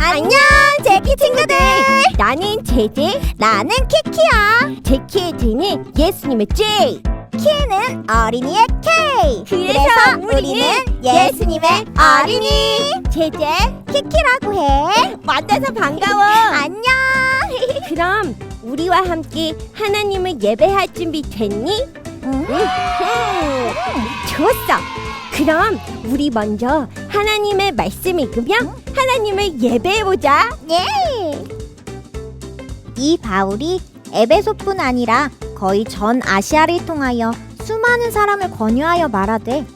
안녕, 제키 친구들. 나는 제제, 나는 키키야. 제키의 제는 예수님의 J, 키는 어린이의 K. 그래서 우리는 예수님의 어린이. 제제, 키키라고 해. 만나서 반가워. 안녕. 그럼 우리와 함께 하나님을 예배할 준비 됐니? 응. 좋았어. 그럼 우리 먼저 하나님의 말씀 읽으며 하나님을 예배해 보자. 예. 이 바울이 에베소뿐 아니라 거의 전 아시아를 통하여 수많은 사람을 권유하여 말하되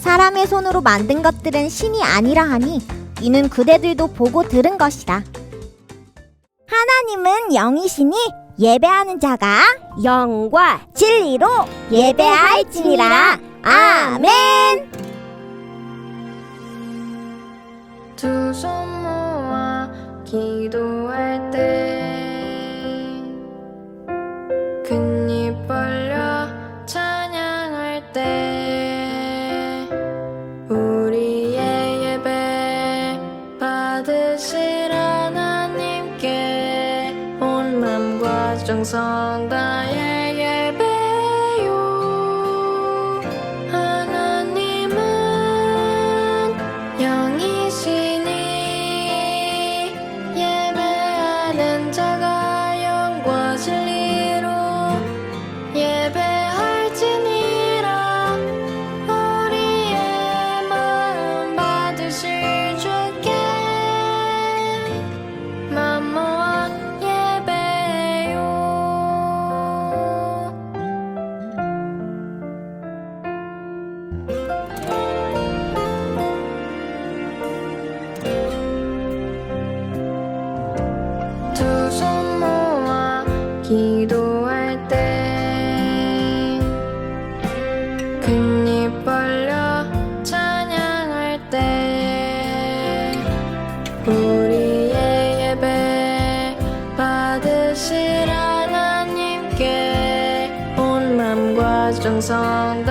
사람의 손으로 만든 것들은 신이 아니라 하니 이는 그대들도 보고 들은 것이다. 하나님은 영이시니 예배하는 자가 영과 진리로 예배할지니라. 아멘. 두 손 모아 기도할 때 맘과 정 맘과 정성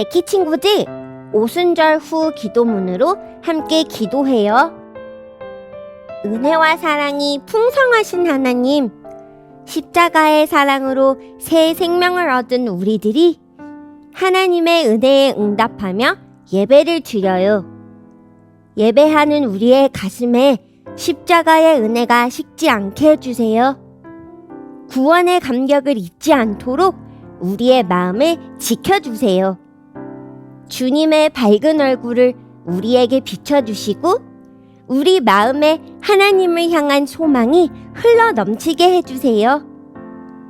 제키 친구들, 오순절 후 기도문으로 함께 기도해요. 은혜와 사랑이 풍성하신 하나님, 십자가의 사랑으로 새 생명을 얻은 우리들이 하나님의 은혜에 응답하며 예배를 드려요. 예배하는 우리의 가슴에 십자가의 은혜가 식지 않게 해주세요. 구원의 감격을 잊지 않도록 우리의 마음을 지켜주세요. 주님의 밝은 얼굴을 우리에게 비춰주시고 우리 마음에 하나님을 향한 소망이 흘러 넘치게 해주세요.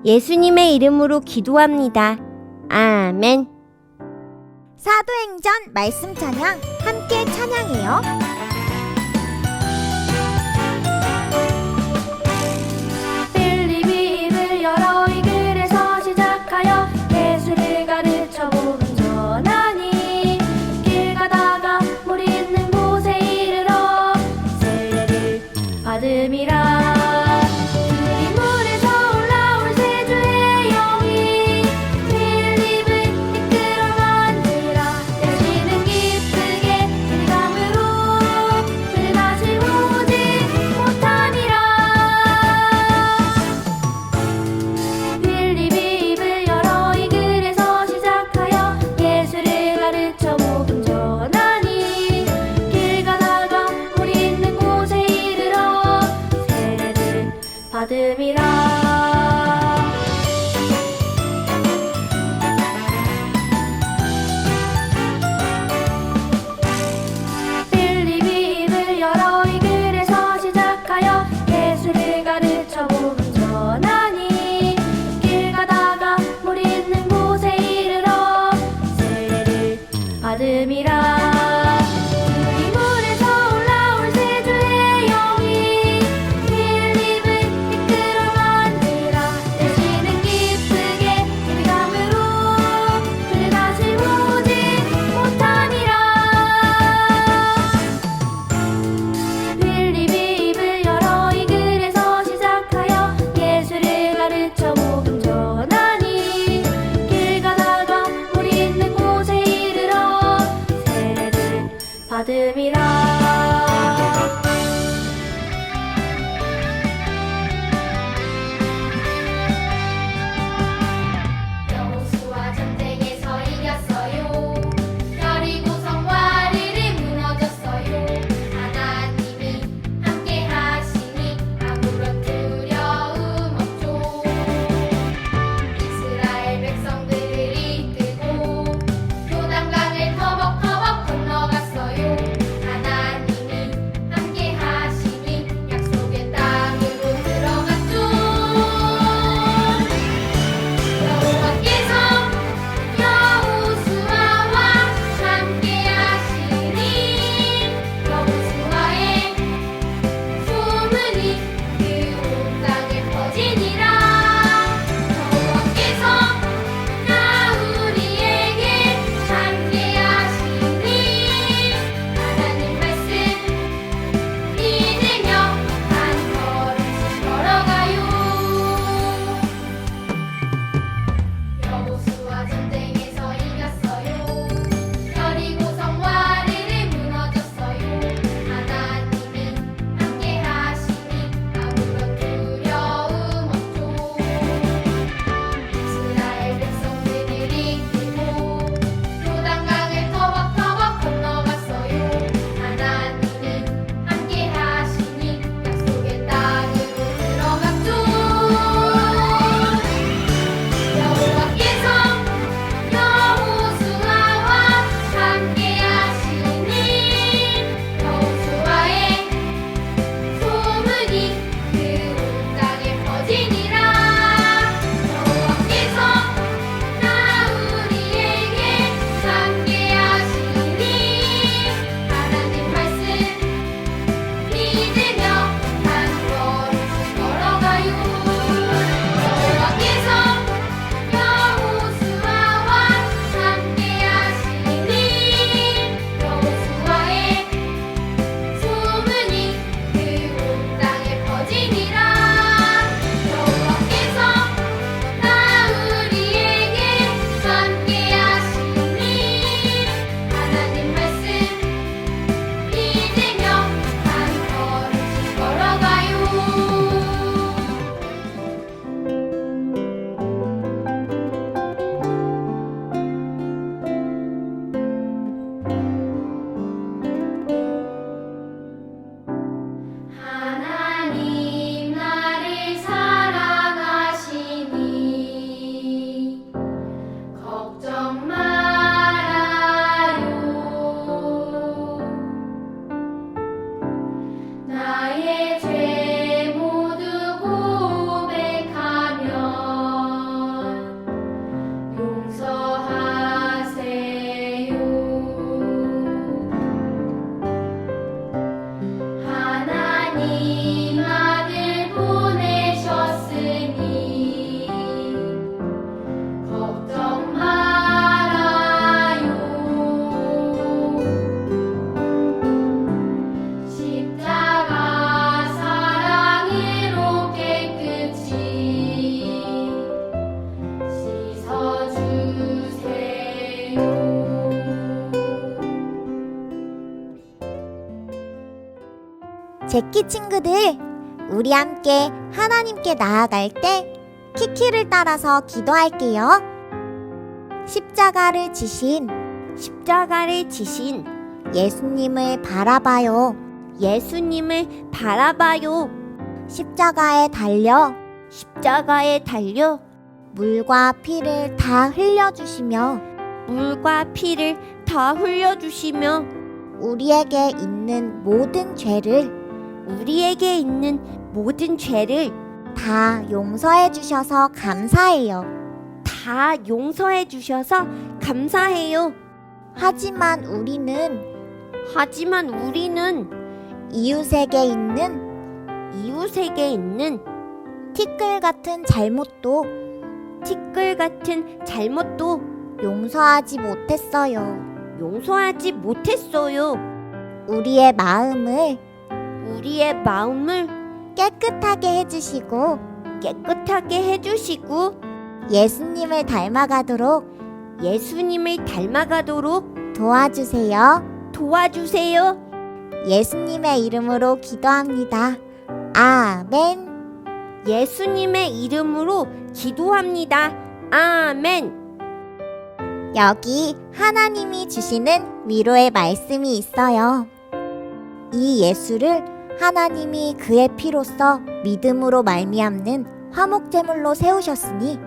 예수님의 이름으로 기도합니다. 아멘. 사도행전 말씀 찬양 함께 찬양해요. 제키 친구들, 우리 함께 하나님께 나아갈 때 키키를 따라서 기도할게요. 십자가를 지신 십자가를 지신 예수님을 바라봐요. 예수님을 바라봐요. 십자가에 달려 십자가에 달려 물과 피를 다 흘려주시며 물과 피를 다 흘려주시며 우리에게 있는 모든 죄를 우리에게 있는 모든 죄를 다 용서해 주셔서 감사해요. 다 용서해 주셔서 감사해요. 하지만 우리는 하지만 우리는 이웃에게 있는 이웃에게 있는 티끌 같은 잘못도 티끌 같은 잘못도 용서하지 못했어요. 용서하지 못했어요. 우리의 마음을 우리의 마음을 깨끗하게 해주시고 깨끗하게 해주시고 예수님을 닮아가도록 예수님을 닮아가도록 도와주세요. 도와주세요. 예수님의 이름으로 기도합니다. 아멘. 예수님의 이름으로 기도합니다. 아멘. 여기 하나님이 주시는 위로의 말씀이 있어요. 이 예수를 하나님이 그의 피로써 믿음으로 말미암는 화목제물로 세우셨으니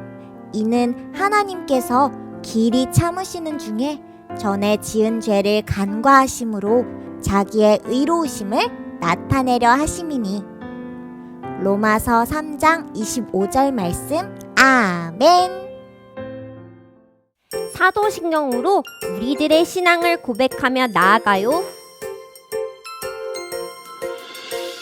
이는 하나님께서 길이 참으시는 중에 전에 지은 죄를 간과하심으로 자기의 의로우심을 나타내려 하심이니. 로마서 3장 25절 말씀. 아멘. 사도신경으로 우리들의 신앙을 고백하며 나아가요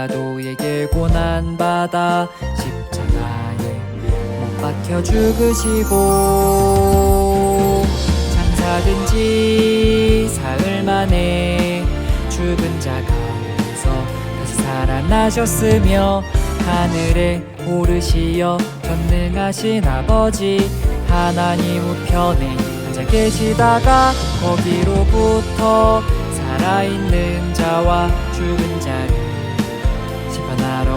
빌라도에게 고난받아 십자가에 못 박혀 죽으시고 장사된 지 사흘 만에 죽은 자 가운데서 다시 살아나셨으며 하늘에 오르시어 전능하신 아버지 하나님 우편에 앉아 계시다가 거기로부터 살아있는 자와 죽은 자를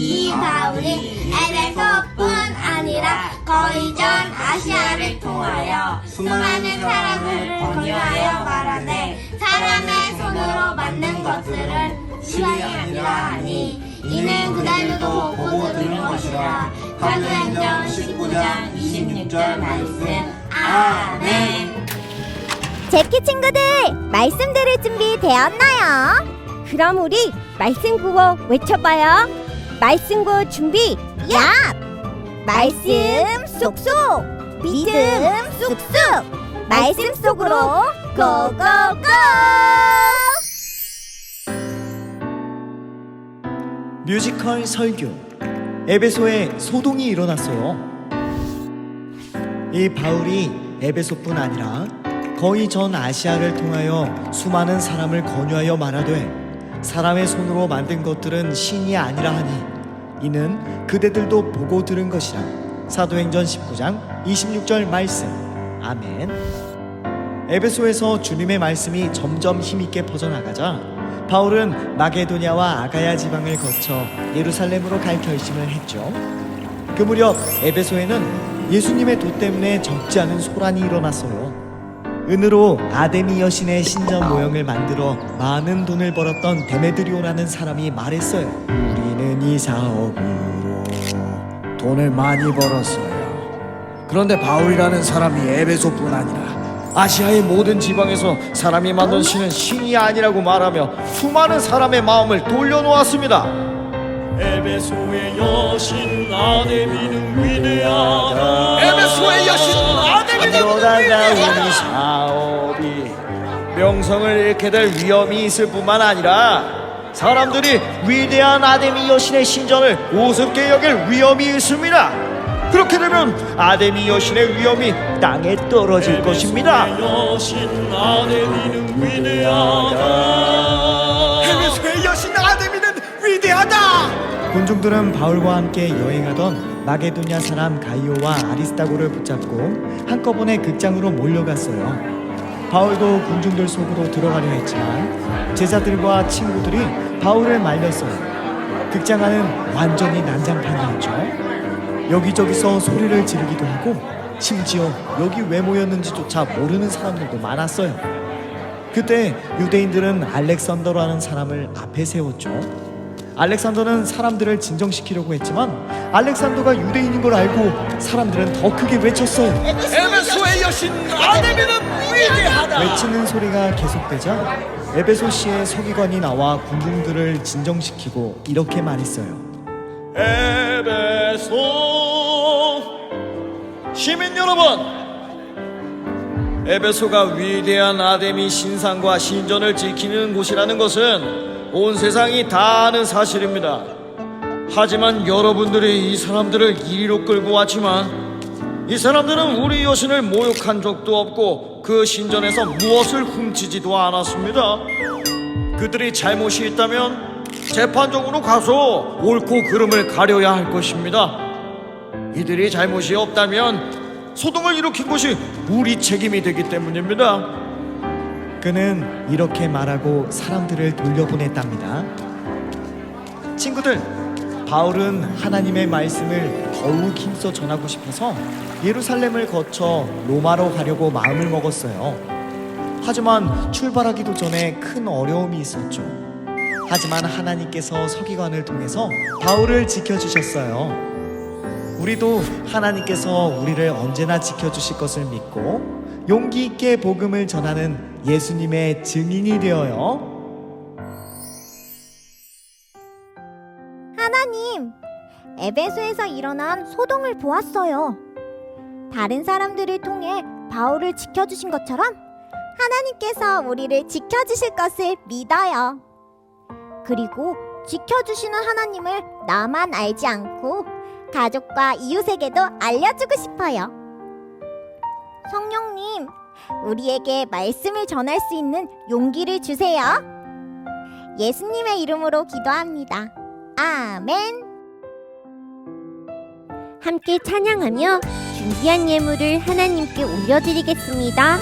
이 바울이 에베소뿐 아니라 거의 전 아시아를 통하여 수많은 사람을 권유하여 말하되 사람의 손으로 만든 것들은 신이 아니라 하니 이는 그날도 보고 들은 것이라. 사도행전 19장 26절 말씀. 아멘. 제키 친구들 말씀 들을 준비 되었나요? 그럼 우리 말씀 구호 외쳐봐요 말씀 구호 준비 야! 말씀 쏙쏙 믿음 쑥쑥 말씀 속으로 고고고 뮤지컬 설교 에베소에 소동이 일어났어요. 이 바울이 에베소뿐 아니라 거의 전 아시아를 통하여 수많은 사람을 권유하여 말하되 사람의 손으로 만든 것들은 신이 아니라 하니 이는 그대들도 보고 들은 것이라 사도행전 19장 26절 말씀 아멘 에베소에서 주님의 말씀이 점점 힘있게 퍼져나가자 바울은 마게도냐와 아가야 지방을 거쳐 예루살렘으로 갈 결심을 했죠. 그 무렵 에베소에는 예수님의 도 때문에 적지 않은 소란이 일어났어요. 은으로 아데미 여신의 신전 모형을 만들어 많은 돈을 벌었던 데메드리오라는 사람이 말했어요. 우리는 이 사업으로 돈을 많이 벌었어요. 그런데 바울이라는 사람이 에베소뿐 아니라 아시아의 모든 지방에서 사람이 만든 신은 신이 아니라고 말하며 수많은 사람의 마음을 돌려놓았습니다. 에베소의 여신 아데미는 위대하다. 에베소의 여신 아데미 는 위대하다. 우리 사업이 명성을 잃게 될 위험이 있을 뿐만 아니라 사람들이 위대한 아데미 여신의 신전을 우습게 여길 위험이 있습니다. 그렇게 되면 아데미 여신의 위험이 땅에 떨어질 것입니다. 여신 아데미는 위대하다. 에베소의 여신 아데미는 위대하다. 군중들은 바울과 함께 여행하던 마게도냐 사람 가이오와 아리스타고를 붙잡고 한꺼번에 극장으로 몰려갔어요. 바울도 군중들 속으로 들어가려 했지만 제자들과 친구들이 바울을 말렸어요. 극장 안은 완전히 난장판이었죠. 여기저기서 소리를 지르기도 하고 심지어 여기 왜 모였는지조차 모르는 사람들도 많았어요. 그때 유대인들은 알렉산더라는 사람을 앞에 세웠죠. 알렉산더는 사람들을 진정시키려고 했지만 알렉산더가 유대인인 걸 알고 사람들은 더 크게 외쳤어요. 에베소의 여신 아데미는 위대하다. 외치는 소리가 계속되자 에베소시의 서기관이 나와 군중들을 진정시키고 이렇게 말했어요. 에베소 시민 여러분 에베소가 위대한 아데미 신상과 신전을 지키는 곳이라는 것은 온 세상이 다 아는 사실입니다 하지만 여러분들이 이 사람들을 이리로 끌고 왔지만 이 사람들은 우리 여신을 모욕한 적도 없고 그 신전에서 무엇을 훔치지도 않았습니다 그들이 잘못이 있다면 재판정으로 가서 옳고 그름을 가려야 할 것입니다. 이들이 잘못이 없다면 소동을 일으킨 것이 우리 책임이 되기 때문입니다. 그는 이렇게 말하고 사람들을 돌려보냈답니다. 친구들, 바울은 하나님의 말씀을 더욱 힘써 전하고 싶어서 예루살렘을 거쳐 로마로 가려고 마음을 먹었어요. 하지만 출발하기도 전에 큰 어려움이 있었죠. 하지만 하나님께서 서기관을 통해서 바울을 지켜주셨어요. 우리도 하나님께서 우리를 언제나 지켜주실 것을 믿고 용기 있게 복음을 전하는 예수님의 증인이 되어요. 하나님, 에베소에서 일어난 소동을 보았어요. 다른 사람들을 통해 바울을 지켜주신 것처럼 하나님께서 우리를 지켜주실 것을 믿어요. 그리고 지켜주시는 하나님을 나만 알지 않고 가족과 이웃에게도 알려주고 싶어요. 성령님, 우리에게 말씀을 전할 수 있는 용기를 주세요. 예수님의 이름으로 기도합니다. 아멘. 함께 찬양하며 준비한 예물을 하나님께 올려드리겠습니다.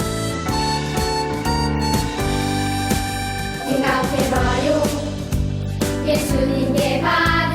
생각해봐요 예수님께 받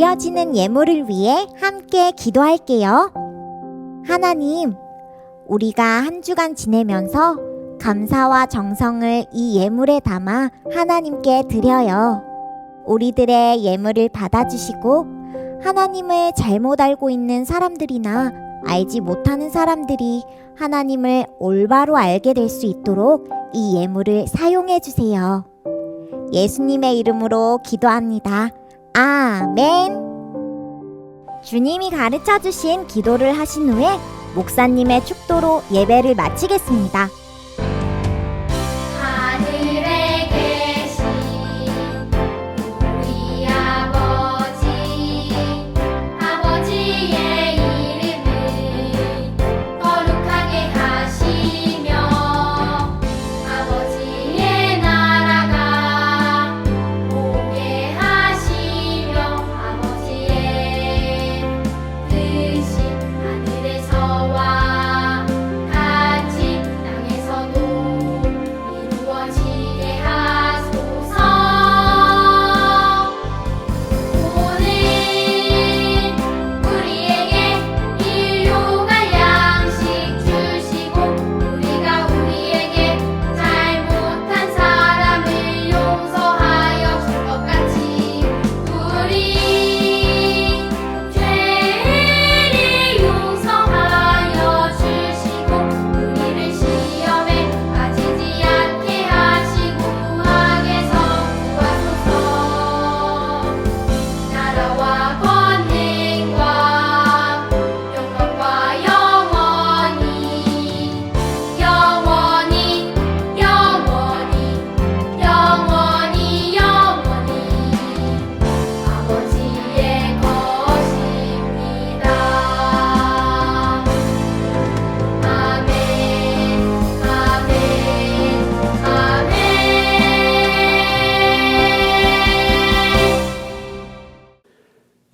드려지는 예물을 위해 함께 기도할게요. 하나님, 우리가 한 주간 지내면서 감사와 정성을 이 예물에 담아 하나님께 드려요. 우리들의 예물을 받아주시고 하나님을 잘못 알고 있는 사람들이나 알지 못하는 사람들이 하나님을 올바로 알게 될 수 있도록 이 예물을 사용해 주세요. 예수님의 이름으로 기도합니다. 아멘. 주님이 가르쳐 주신 기도를 하신 후에 목사님의 축도로 예배를 마치겠습니다.